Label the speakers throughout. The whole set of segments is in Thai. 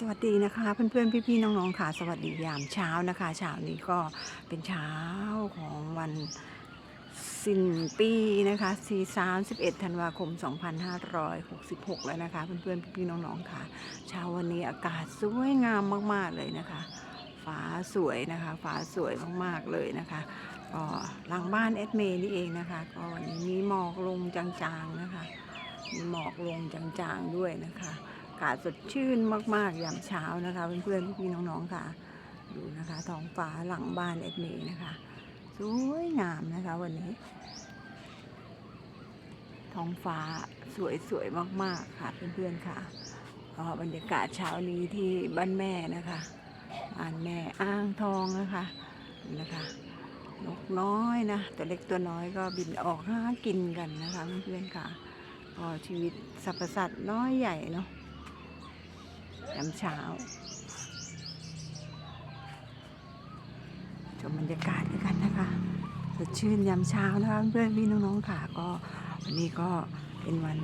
Speaker 1: สวัสดีนะคะเพื่อนๆพี่ๆน้องๆค่ะ สวัสดียามเช้านะคะเช้านี้ก็เป็นเช้าของวันสิ้นปีนะคะ4 31ธันวาคม 2566 แล้วนะคะ เพื่อนๆพี่ๆน้องๆค่ะ เช้าวันนี้อากาศสวยงามมากๆเลยนะคะฟ้าสวยนะคะฟ้าสวยมากๆเลยนะคะก็หลังบ้านเอสเมนี่เองนะคะก็วันนี้มีหมอกลงจางๆนะคะมีหมอกลงจางๆด้วยนะคะากาศสดชื่นมาก ๆ ยามเช้านะคะ เพื่อนๆพี่น้องๆค่ะ ดูนะคะท้องฟ้าหลังบ้านเอ็ดเมย์นะคะ สวยงามนะคะวันนี้ ท้องฟ้าสวย ๆ มาก ๆ ค่ะ เพื่อนๆค่ะก็บรรยากาศเช้านี้ที่บ้านแม่นะคะบ้านแม่อ้างทองนะคะนะคะนกน้อยนะตัวเล็กตัวน้อยก็บินออกหากินกันนะคะเพื่อนๆค่ะก็ชีวิตสรรพสัตว์น้อยใหญ่เนาะ ยามเช้าชมบรรยากาศด้วยกันนะคะสดชื่นยามเช้านะคะเพื่อนพี่น้องๆค่ะก็วันนี้ก็เป็นวัน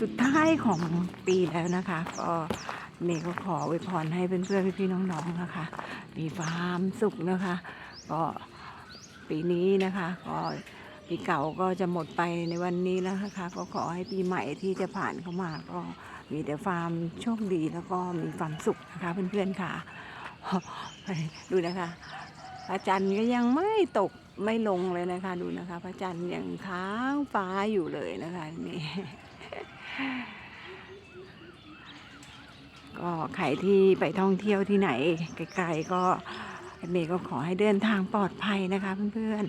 Speaker 1: สุดท้ายของปีแล้วนะคะ ก็เมย์ก็ขออวยพรให้เพื่อนๆพี่ๆน้องๆนะคะ มีความสุขนะคะ ก็ปีนี้นะคะก็ปีเก่าก็จะหมดไปในวันนี้แล้วนะคะ ก็ขอให้ปีใหม่ที่จะผ่านเข้ามาก็ มีแต่ความโชคดีแล้วก็มีความสุขนะคะเพื่อนๆค่ะ ดูนะคะพระจันทร์ก็ยังไม่ตกไม่ลงเลยนะคะ ดูนะคะ พระจันทร์ยังค้างฟ้าอยู่เลยนะคะนี่ก็ใครที่ไปท่องเที่ยวที่ไหนไกลๆก็เมย์ก็ขอให้เดินทางปลอดภัยนะคะเพื่อน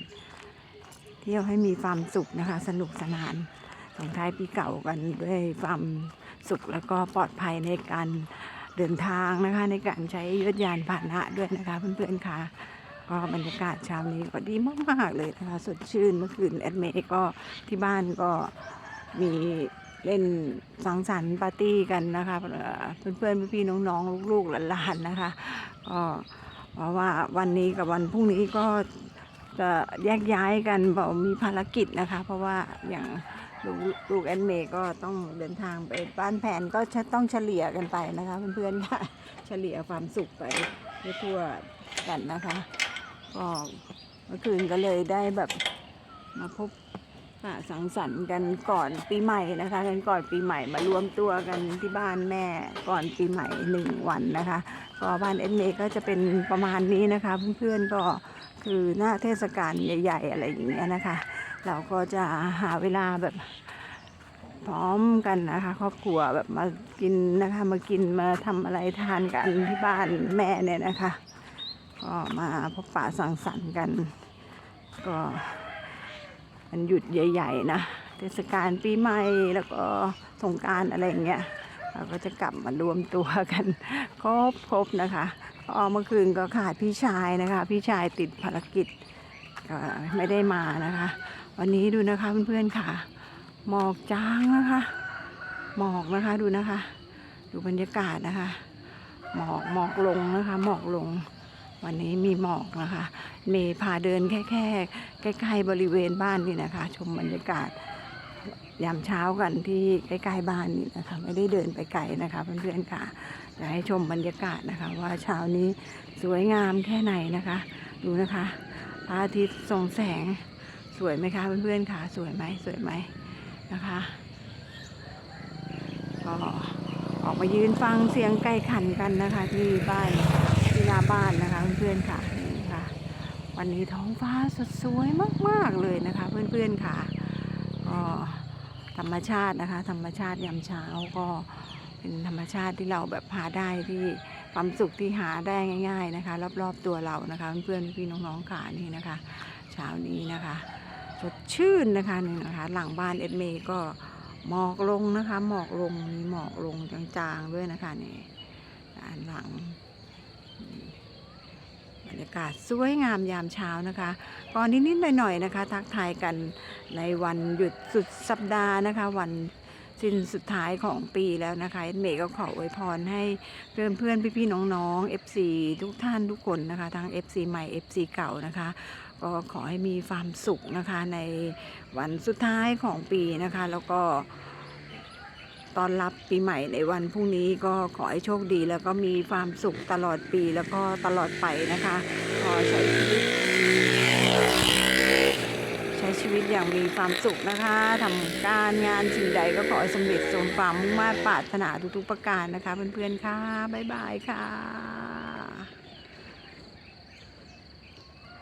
Speaker 1: ๆ เที่ยวให้มีความสุขนะคะ สนุกสนานส่งท้ายปีเก่ากันด้วยความ สุขแล้วก็ปลอดภัยในการเดินทางนะคะ ในการใช้ยศยานพาหนะด้วยนะคะ เพื่อนๆค่ะก็บรรยากาศเช้านี้ก็ดีมากๆเลยนะคะสดชื่นเมื่อคืนแอดเมก็ที่บ้านก็มีเล่นสังสรรค์ปาร์ตี้กันนะคะเอ่อเพื่อนๆพี่ๆน้องๆลูกๆหลานๆนะคะก็เพราะว่าวันนี้กับวันพรุ่งนี้ก็จะแยกย้ายกันบอกมีภารกิจนะคะ เพราะว่าอย่าง ลูกลูกแอนเมก็ต้องเดินทางไปบ้านแผนก็ต้องเฉลี่ยกันไปนะคะเพื่อนๆค่ะเฉลี่ยความสุขไปทั่วกันนะคะก็เมื่อคืนก็เลยได้แบบมาพบปะสังสรรค์กันก่อนปีใหม่นะคะกันก่อนปีใหม่มารวมตัวกันที่บ้านแม่ก่อนปีใหม่หนึ่งวันนะคะก็บ้านเอ็นเมก็จะเป็นประมาณนี้นะคะ เพื่อนๆก็คือหน้าเทศกาลใหญ่ ๆ อะไรอย่างเงี้ยนะคะ เราก็จะหาเวลาแบบพร้อมกันนะคะ ครอบครัวแบบมากินนะคะ มากินมาทำอะไรทานกันที่บ้านแม่เนี่ยนะคะ ก็มาพบปะสังสรรค์กัน ก็มันหยุดใหญ่ ๆ นะเทศกาลปีใหม่แล้วก็สงการอะไรอย่างเงี้ยเราก็จะกลับมารวมตัวกัน ครบครบนะคะก็เมื่อคืนก็ขาดพี่ชายนะคะ พี่ชายติดภารกิจก็ไม่ได้มานะคะ วันนี้ดูนะคะเพื่อนๆค่ะ หมอกจางนะคะ หมอกนะคะดูนะคะ ดูบรรยากาศนะคะ หมอกหมอกลงนะคะ หมอกลง วันนี้มีหมอกนะคะ เมย์พาเดินแค่แค่ใกล้ๆบริเวณบ้านนี่นะคะ ชมบรรยากาศยามเช้ากันที่ใกล้ๆบ้านนี่นะคะ ไม่ได้เดินไปไกลนะคะเพื่อนๆค่ะจะให้ชมบรรยากาศนะคะ ว่าเช้านี้สวยงามแค่ไหนนะคะ ดูนะคะพระอาทิตย์ส่องแสง สวยไหมคะเพื่อนๆค่ะสวยไหมสวยไหมนะคะก็ออกมายืนฟังเสียงไก่ขันกันนะคะ ที่บ้านที่หน้าบ้านนะคะเพื่อนๆค่ะนี่ค่ะ วันนี้ท้องฟ้าสดสวยมากๆเลยนะคะ เพื่อนๆค่ะก็ธรรมชาตินะคะ ธรรมชาติยามเช้าก็เป็นธรรมชาติที่เราแบบหาได้ที่ความสุขที่หาได้ง่าย ๆนะคะ รอบๆตัวเรานะคะ เพื่อนๆพี่น้องๆขานี่นะคะ เช้านี้นะคะ สดชื่นนะคะนี่นะคะ หลังบ้านเอ็ดเมย์ก็หมอกลงนะคะ หมอกลงมีหมอกลงจางๆด้วยนะคะนี่ด้านหลังบรรยากาศสวยงามยามเช้านะคะก่อนนิดๆหน่อยๆนะคะ ทักทายกันในวันหยุดสุดสัปดาห์นะคะ วัน สิ้นสุดท้ายของปีแล้วนะคะเมย์ก็ขออวยพรให้เพื่อนเพื่อนๆพี่ๆน้องๆ FC ทุกท่านทุกคนนะคะ ทั้ง FC ใหม่ FC เก่านะคะ ก็ขอให้มีความสุขนะคะในวันสุดท้ายของปีนะคะ แล้วก็ตอนรับปีใหม่ในวันพรุ่งนี้ก็ขอให้โชคดี แล้วก็มีความสุขตลอดปีแล้วก็ตลอดไปนะคะ ขอใช้ชีวิต ช้ชีวิตอย่างมีความสุขนะคะทำการงานสิ่งใดก็ขอให้สำเร็จสมความมุ่งมา่ปรารถนาทุกๆประการนะคะ เพื่อนๆค่ะ บ๊ายบายค่ะ